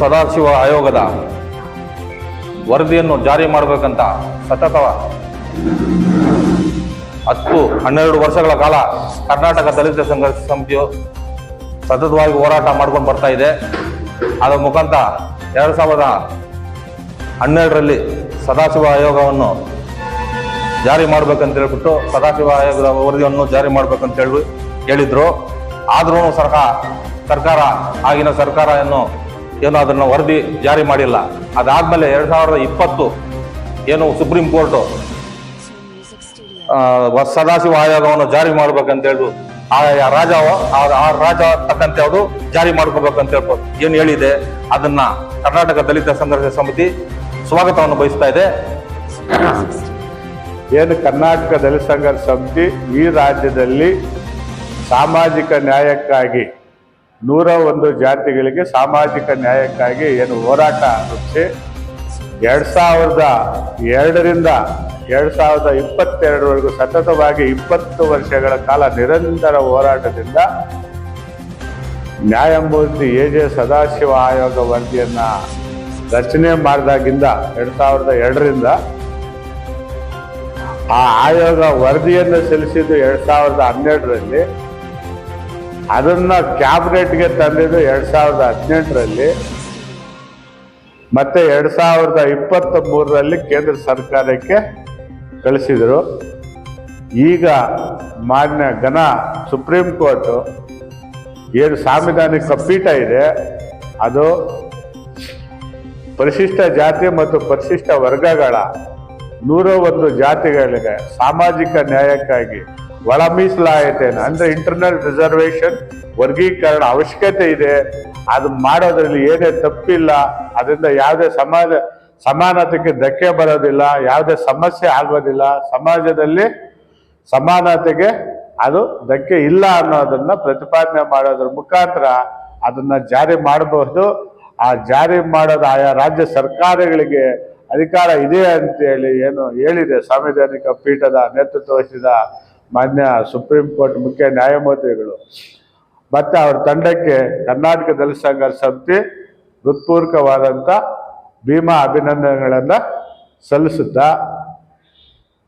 ಸದಾಶಿವ ಆಯೋಗದ ವರದಿಯನ್ನು ಜಾರಿ ಮಾಡಬೇಕಂತ ಸತತ ಹತ್ತು ಹನ್ನೆರಡು ವರ್ಷಗಳ ಕಾಲ ಕರ್ನಾಟಕ ದಲಿತ ಸಂಘರ್ಷ ಸಮಿತಿಯು ಸತತವಾಗಿ ಹೋರಾಟ ಮಾಡ್ಕೊಂಡು ಬರ್ತಾ ಇದೆ. ಅದರ ಮುಖಾಂತರ ಎರಡು ಸಾವಿರದ ಹನ್ನೆರಡರಲ್ಲಿ ಸದಾಶಿವ ಆಯೋಗವನ್ನು ಜಾರಿ ಮಾಡ್ಬೇಕಂತ ಹೇಳ್ಬಿಟ್ಟು ಸದಾಶಿವ ಆಯೋಗದ ವರದಿಯನ್ನು ಜಾರಿ ಮಾಡ್ಬೇಕಂತ ಹೇಳಿ ಹೇಳಿದ್ರು. ಆದ್ರೂ ಸರ್ಕಾರ ಸರ್ಕಾರ ಆಗಿನ ಸರ್ಕಾರ ಏನು ಏನು ಅದನ್ನು ವರದಿ ಜಾರಿ ಮಾಡಿಲ್ಲ. ಅದಾದಮೇಲೆ ಎರಡು ಸಾವಿರದ ಇಪ್ಪತ್ತು ಏನು ಸುಪ್ರೀಂ ಕೋರ್ಟು ಸದಾಶಿವ ಆಯೋಗವನ್ನು ಜಾರಿ ಮಾಡ್ಬೇಕಂತ ಆ ರಾಜ ಆ ರಾಜ ತಕ್ಕಂತೆ ಅವರು ಜಾರಿ ಮಾಡ್ಕೋಬೇಕಂತ ಹೇಳ್ಬೋದು. ಏನು ಹೇಳಿದೆ? ಅದನ್ನ ಕರ್ನಾಟಕ ದಲಿತ ಸಂಘರ್ಷ ಸಮಿತಿ ಸ್ವಾಗತವನ್ನು ಬಯಸ್ತಾ ಇದೆ. ಏನು ಕರ್ನಾಟಕ ದಲಿತ ಸಂಘರ್ಷ ಸಮಿತಿ ಈ ರಾಜ್ಯದಲ್ಲಿ ಸಾಮಾಜಿಕ ನ್ಯಾಯಕ್ಕಾಗಿ ನೂರ ಒಂದು ಜಾತಿಗಳಿಗೆ ಸಾಮಾಜಿಕ ನ್ಯಾಯಕ್ಕಾಗಿ ಏನು ಹೋರಾಟ ರೂಪಿಸಿ ಎರಡು ಸಾವಿರದ ಎರಡರಿಂದ ಎರಡು ಸಾವಿರದ ಇಪ್ಪತ್ತೆರಡರವರೆಗೂ ಸತತವಾಗಿ ಇಪ್ಪತ್ತು ವರ್ಷಗಳ ಕಾಲ ನಿರಂತರ ಹೋರಾಟದಿಂದ ನ್ಯಾಯಮೂರ್ತಿ ಎ ಜೆ ಸದಾಶಿವ ಆಯೋಗ ವರದಿಯನ್ನು ರಚನೆ ಮಾಡಿದಾಗಿಂದ ಎರಡು ಸಾವಿರದ ಎರಡರಿಂದ ಆ ಆಯೋಗ ವರದಿಯನ್ನು ಸಲ್ಲಿಸಿದ್ದು ಎರಡು ಸಾವಿರದ ಹನ್ನೆರಡರಲ್ಲಿ. ಅದನ್ನ ಕ್ಯಾಬಿನೆಟ್ಗೆ ತಂದಿದ್ದು ಎರಡು ಸಾವಿರದ ಹದಿನೆಂಟರಲ್ಲಿ ಮತ್ತು ಎರಡು ಸಾವಿರದ ಇಪ್ಪತ್ತ ಮೂರರಲ್ಲಿ ಕೇಂದ್ರ ಸರ್ಕಾರಕ್ಕೆ ಕಳಿಸಿದರು. ಈಗ ಮಾನ್ಯ ಘನ ಸುಪ್ರೀಂ ಕೋರ್ಟು ಏನು ಸಾಂವಿಧಾನಿಕ ಪೀಠ ಇದೆ, ಅದು ಪರಿಶಿಷ್ಟ ಜಾತಿ ಮತ್ತು ಪರಿಶಿಷ್ಟ ವರ್ಗಗಳ ನೂರ ಒಂದು ಜಾತಿಗಳಿಗೆ ಸಾಮಾಜಿಕ ನ್ಯಾಯಕ್ಕಾಗಿ ಒಳ ಮೀಸಲಾಯತೆಯನ್ನು ಅಂದ್ರೆ ಇಂಟರ್ನಲ್ ರಿಸರ್ವೇಶನ್ ವರ್ಗೀಕರಣ ಅವಶ್ಯಕತೆ ಇದೆ. ಅದು ಮಾಡೋದ್ರಲ್ಲಿ ಏನೇ ತಪ್ಪಿಲ್ಲ, ಅದರಿಂದ ಯಾವುದೇ ಸಮಾಜ, ಸಮಾನತೆಗೆ ಧಕ್ಕೆ ಬರೋದಿಲ್ಲ, ಯಾವುದೇ ಸಮಸ್ಯೆ ಆಗೋದಿಲ್ಲ. ಸಮಾಜದಲ್ಲಿ ಸಮಾನತೆಗೆ ಅದು ಧಕ್ಕೆ ಇಲ್ಲ ಅನ್ನೋದನ್ನ ಪ್ರತಿಪಾದನೆ ಮಾಡೋದ್ರ ಮುಖಾಂತರ ಅದನ್ನ ಜಾರಿ ಮಾಡಬಹುದು. ಆ ಜಾರಿ ಮಾಡೋದು ಆಯಾ ರಾಜ್ಯ ಸರ್ಕಾರಗಳಿಗೆ ಅಧಿಕಾರ ಇದೆ ಅಂತೇಳಿ ಏನು ಹೇಳಿದೆ ಸಾಂವಿಧಾನಿಕ ಪೀಠದ ನೇತೃತ್ವ ವಹಿಸಿದ ಮಾನ್ಯ ಸುಪ್ರೀಂ ಕೋರ್ಟ್ ಮುಖ್ಯ ನ್ಯಾಯಮೂರ್ತಿಗಳು. ಮತ್ತು ಅವರ ತಂಡಕ್ಕೆ ಕರ್ನಾಟಕ ದಲಿತ ಸಂಘರ್ಷ ಸಮಿತಿ ಹೃತ್ಪೂರ್ವಕವಾದಂಥ ಭೀಮಾ ಅಭಿನಂದನೆಗಳನ್ನು ಸಲ್ಲಿಸುತ್ತಾ.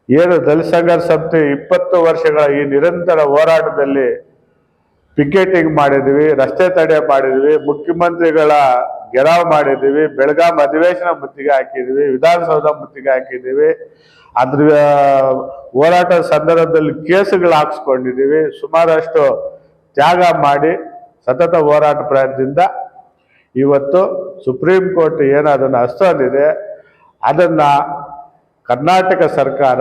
ಏನು ದಲಿತ ಸಂಘರ್ಷ ಸಮಿತಿ ಇಪ್ಪತ್ತು ವರ್ಷಗಳ ಈ ನಿರಂತರ ಹೋರಾಟದಲ್ಲಿ ಪಿಕೆಟಿಂಗ್ ಮಾಡಿದ್ವಿ, ರಸ್ತೆ ತಡೆ ಮಾಡಿದ್ವಿ, ಮುಖ್ಯಮಂತ್ರಿಗಳ ಗೆರಾವ್ ಮಾಡಿದ್ದೀವಿ ಬೆಳಗಾಂ ಅಧಿವೇಶನ ಮುತ್ತಿಗೆ ಹಾಕಿದ್ದೀವಿ ವಿಧಾನಸೌಧ ಮುತ್ತಿಗೆ ಹಾಕಿದ್ದೀವಿ ಅದ್ರ ಹೋರಾಟ ಹೋರಾಟದ ಸಂದರ್ಭದಲ್ಲಿ ಕೇಸುಗಳು ಹಾಕ್ಸ್ಕೊಂಡಿದ್ದೀವಿ. ಸುಮಾರಷ್ಟು ತ್ಯಾಗ ಮಾಡಿ ಸತತ ಹೋರಾಟ ಪ್ರಯತ್ನದಿಂದ ಇವತ್ತು ಸುಪ್ರೀಂ ಕೋರ್ಟ್ ಏನು ಅದನ್ನು ಅಸ್ತಂದಿದೆ ಅದನ್ನು ಕರ್ನಾಟಕ ಸರ್ಕಾರ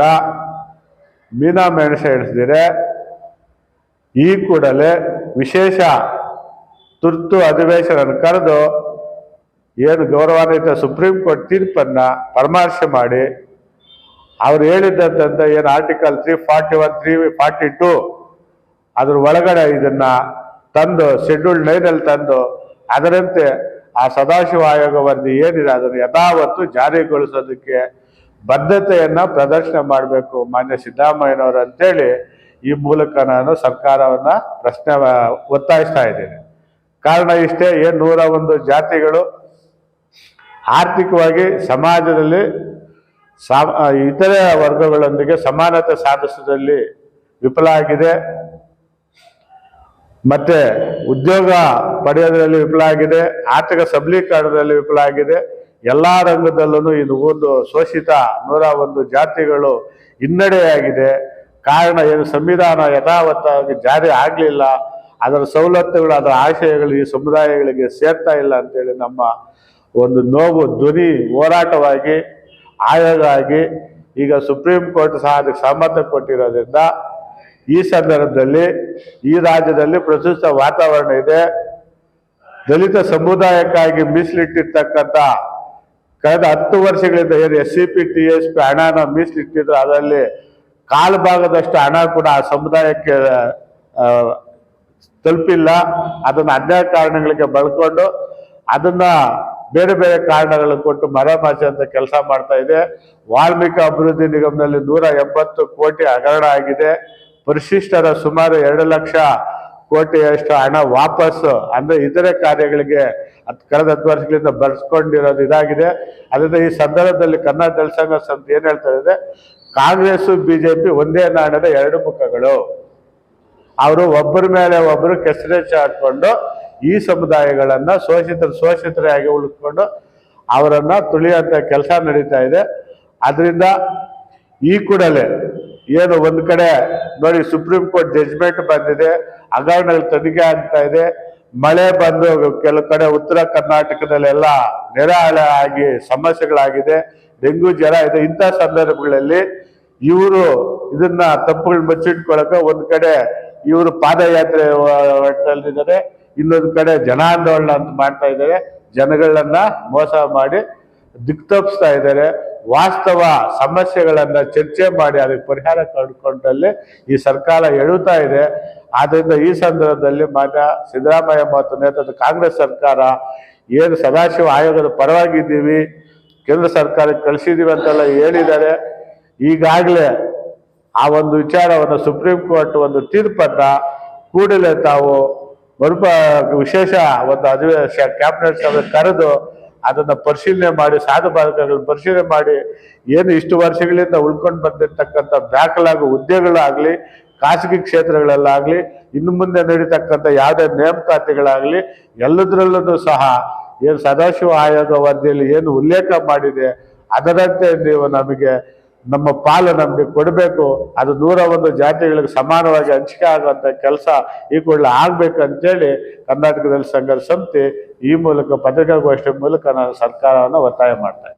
ಮೀನಾ ಮೆಣಸೆ ಎಣಿಸಿದರೆ ಈ ಕೂಡಲೇ ವಿಶೇಷ ತುರ್ತು ಅಧಿವೇಶನ ಕರೆದು ಏನು ಗೌರವಾನ್ವಿತ ಸುಪ್ರೀಂ ಕೋರ್ಟ್ ತೀರ್ಪನ್ನು ಪರಾಮರ್ಶೆ ಮಾಡಿ ಅವ್ರು ಹೇಳಿದ್ದಂತ ಏನು article three forty one three forty two ಅದ್ರ ಒಳಗಡೆ ಇದನ್ನ ತಂದು ಶೆಡ್ಯೂಲ್ ನೈನಲ್ಲಿ ತಂದು, ಅದರಂತೆ ಆ ಸದಾಶಿವ ಆಯೋಗವನ್ನು ಏನಿದೆ, ಅದನ್ನು ಯಥಾವತ್ತು ಜಾರಿಗೊಳಿಸೋದಕ್ಕೆ ಬದ್ಧತೆಯನ್ನ ಪ್ರದರ್ಶನ ಮಾಡಬೇಕು. ಮಾನ್ಯ ಸಿದ್ದರಾಮಯ್ಯನವರು ಅಂತೇಳಿ ಈ ಮೂಲಕ ನಾನು ಸರ್ಕಾರವನ್ನ ಪ್ರಶ್ನೆ ಒತ್ತಾಯಿಸ್ತಾ ಇದ್ದೇನೆ. ಕಾರಣ ಇಷ್ಟೇ, ಏನ್ ನೂರ ಒಂದು ಜಾತಿಗಳು ಆರ್ಥಿಕವಾಗಿ ಸಮಾಜದಲ್ಲಿ ಸಾ ಇತರೆ ವರ್ಗಗಳೊಂದಿಗೆ ಸಮಾನತೆ ಸಾಧಿಸುವುದರಲ್ಲಿ ವಿಫಲ ಆಗಿದೆ. ಮತ್ತೆ ಉದ್ಯೋಗ ಪಡೆಯೋದ್ರಲ್ಲಿ ವಿಫಲ ಆಗಿದೆ. ಆರ್ಥಿಕ ಸಬಲೀಕರಣದಲ್ಲಿ ವಿಫಲ ಆಗಿದೆ. ಎಲ್ಲ ರಂಗದಲ್ಲೂ ಇದು ಒಂದು ಶೋಷಿತ ನೂರ ಒಂದು ಜಾತಿಗಳು ಹಿನ್ನಡೆಯಾಗಿದೆ. ಕಾರಣ ಏನು? ಸಂವಿಧಾನ ಯಥಾವತ್ತಾಗಿ ಜಾರಿ ಆಗಲಿಲ್ಲ. ಅದರ ಸವಲತ್ತುಗಳು, ಅದರ ಆಶಯಗಳು ಈ ಸಮುದಾಯಗಳಿಗೆ ಸೇರ್ತಾ ಇಲ್ಲ ಅಂತೇಳಿ ನಮ್ಮ ಒಂದು ನೋವು, ಧ್ವನಿ ಹೋರಾಟವಾಗಿ ಆಗಿ ಈಗ ಸುಪ್ರೀಂ ಕೋರ್ಟ್ ಸಹ ಅದಕ್ಕೆ ಸಮ್ಮತ ಕೊಟ್ಟಿರೋದ್ರಿಂದ ಈ ಸಂದರ್ಭದಲ್ಲಿ ಈ ರಾಜ್ಯದಲ್ಲಿ ಪ್ರಸ್ತುತ ವಾತಾವರಣ ಇದೆ. ದಲಿತ ಸಮುದಾಯಕ್ಕಾಗಿ ಮೀಸಲಿಟ್ಟಿರ್ತಕ್ಕಂಥ ಕಳೆದ ಹತ್ತು ವರ್ಷಗಳಿಂದ ಏನು S C P, T S P ಹಣನ ಮೀಸಲಿಟ್ಟಿದ್ರು, ಅದರಲ್ಲಿ ಕಾಲು ಭಾಗದಷ್ಟು ಹಣ ಕೂಡ ಆ ಸಮುದಾಯಕ್ಕೆ ತಲುಪಿಲ್ಲ. ಅದನ್ನು ಅನ್ಯಾಯ ಕಾರಣಗಳಿಗೆ ಬಳಕೊಂಡು ಅದನ್ನ ಬೇರೆ ಬೇರೆ ಕಾರಣಗಳನ್ನು ಕೊಟ್ಟು ಮರ ಅಂತ ಕೆಲಸ ಮಾಡ್ತಾ ಇದೆ. ವಾಲ್ಮೀಕಿ ಅಭಿವೃದ್ಧಿ ನಿಗಮದಲ್ಲಿ ನೂರ ಎಂಬತ್ತು ಕೋಟಿ ಹಗರಣ ಆಗಿದೆ. ಪರಿಶಿಷ್ಟರ ಸುಮಾರು ಎರಡು ಲಕ್ಷ ಕೋಟಿಯಷ್ಟು ಹಣ ವಾಪಸ್ ಅಂದ್ರೆ ಇತರೆ ಕಾರ್ಯಗಳಿಗೆ ಕಳೆದ ಹತ್ತು ವರ್ಷಗಳಿಂದ ಬಳಸ್ಕೊಂಡಿರೋದು ಇದಾಗಿದೆ. ಅದರಿಂದ ಈ ಸಂದರ್ಭದಲ್ಲಿ ಕರ್ನಾಟಕ ಜನಸಂಘ ಸಂಘ ಸಂತ ಏನ್ ಹೇಳ್ತಾ ಇದೆ? ಕಾಂಗ್ರೆಸ್, ಬಿಜೆಪಿ ಒಂದೇ ನಾಣದ ಎರಡು ಮುಖಗಳು. ಅವರು ಒಬ್ಬರ ಮೇಲೆ ಒಬ್ಬರು ಕೆಸರೆ ಚಾಟ್ಕೊಂಡು ಈ ಸಮುದಾಯಗಳನ್ನು ಶೋಷಿತರು ಶೋಷಿತರಾಗಿ ಉಳಿಸ್ಕೊಂಡು ಅವರನ್ನು ತುಳಿಯುವಂತ ಕೆಲಸ ನಡೀತಾ ಇದೆ. ಅದರಿಂದ ಈ ಕೂಡಲೇ ಏನು ಒಂದು ಕಡೆ ನೋಡಿ ಸುಪ್ರೀಂ ಕೋರ್ಟ್ ಜಜ್ಮೆಂಟ್ ಬಂದಿದೆ ಹಗರಣಗಳು ತನಿಖೆ ಆಗ್ತಾ ಇದೆ, ಮಳೆ ಬಂದು ಕೆಲವು ಕಡೆ ಉತ್ತರ ಕರ್ನಾಟಕದಲ್ಲೆಲ್ಲ ನೆರೆಹಾಳೆ ಆಗಿ ಸಮಸ್ಯೆಗಳಾಗಿದೆ, ಡೆಂಗು ಜ್ವರ ಇದೆ, ಇಂಥ ಸಂದರ್ಭಗಳಲ್ಲಿ ಇವರು ಇದನ್ನ ತಪ್ಪುಗಳು ಮುಚ್ಚಿಟ್ಕೊಳಕ ಒಂದು ಕಡೆ ಇವರು ಪಾದಯಾತ್ರೆ ಹೊರಟಲ್ಲಿದ್ದಾರೆ ಇನ್ನೊಂದು ಕಡೆ ಜನ ಆಂದೋಲನ ಅಂತ ಮಾಡ್ತಾ ಇದ್ದಾರೆ. ಜನಗಳನ್ನ ಮೋಸ ಮಾಡಿ ದಿಕ್ತಪ್ಪಿಸ್ತಾ ಇದ್ದಾರೆ. ವಾಸ್ತವ ಸಮಸ್ಯೆಗಳನ್ನ ಚರ್ಚೆ ಮಾಡಿ ಅದಕ್ಕೆ ಪರಿಹಾರ ಕಂಡುಕೊಂಡಲ್ಲಿ ಈ ಸರ್ಕಾರ ಎಳುತ್ತಾ ಇದೆ. ಆದ್ರಿಂದ ಈ ಸಂದರ್ಭದಲ್ಲಿ ಮಾನ್ಯ ಸಿದ್ದರಾಮಯ್ಯ ಮತ್ತು ನೇತೃತ್ವದ ಕಾಂಗ್ರೆಸ್ ಸರ್ಕಾರ ಏನು ಸದಾಶಿವ ಆಯೋಗದ ಪರವಾಗಿದ್ದೀವಿ, ಕೇಂದ್ರ ಸರ್ಕಾರಕ್ಕೆ ಕಳಿಸಿದೀವಿ ಅಂತೆಲ್ಲ ಹೇಳಿದ್ದಾರೆ. ಈಗಾಗಲೇ ಆ ಒಂದು ವಿಚಾರವನ್ನು ಸುಪ್ರೀಂ ಕೋರ್ಟ್ ಒಂದು ತೀರ್ಪನ್ನ ಕೂಡಲೇ ತಾವು ಮರುಪ ವಿಶೇಷ ಒಂದು ಅಧಿವೇಶ ಕ್ಯಾಬಿನೆಟ್ ಸಭೆ ಕರೆದು ಅದನ್ನು ಪರಿಶೀಲನೆ ಮಾಡಿ, ಸಾಧು ಬಾಧಕಗಳನ್ನು ಪರಿಶೀಲನೆ ಮಾಡಿ, ಏನು ಇಷ್ಟು ವರ್ಷಗಳಿಂದ ಉಳ್ಕೊಂಡು ಬಂದಿರತಕ್ಕಂಥ ದಾಖಲಾಗು ಹುದ್ದೆಗಳಾಗಲಿ, ಖಾಸಗಿ ಕ್ಷೇತ್ರಗಳಲ್ಲಾಗಲಿ, ಇನ್ನು ಮುಂದೆ ನಡೀತಕ್ಕಂಥ ಯಾವುದೇ ನೇಮಕಾತಿಗಳಾಗಲಿ, ಎಲ್ಲದರಲ್ಲೂ ಸಹ ಏನು ಸದಾಶಿವ ಆಯೋಗ ವರದಿಯಲ್ಲಿ ಏನು ಉಲ್ಲೇಖ ಮಾಡಿದೆ, ಅದರಂತೆ ನೀವು ನಮಗೆ ನಮ್ಮ ಪಾಲು ನಮಗೆ ಕೊಡಬೇಕು, ಅದು ನೂರ ಒಂದು ಜಾತಿಗಳಿಗೆ ಸಮಾನವಾಗಿ ಹಂಚಿಕೆ ಆಗುವಂಥ ಕೆಲಸ ಈ ಕೂಡಲೇ ಆಗಬೇಕು ಅಂತೇಳಿ ಕರ್ನಾಟಕದಲ್ಲಿ ಸಂಘರ್ಷ ಸಂಸ್ಥೆ ಈ ಮೂಲಕ ಪತ್ರಿಕಾಗೋಷ್ಠಿ ಮೂಲಕ ನಾನು ಸರ್ಕಾರವನ್ನು ಒತ್ತಾಯ ಮಾಡ್ತಾ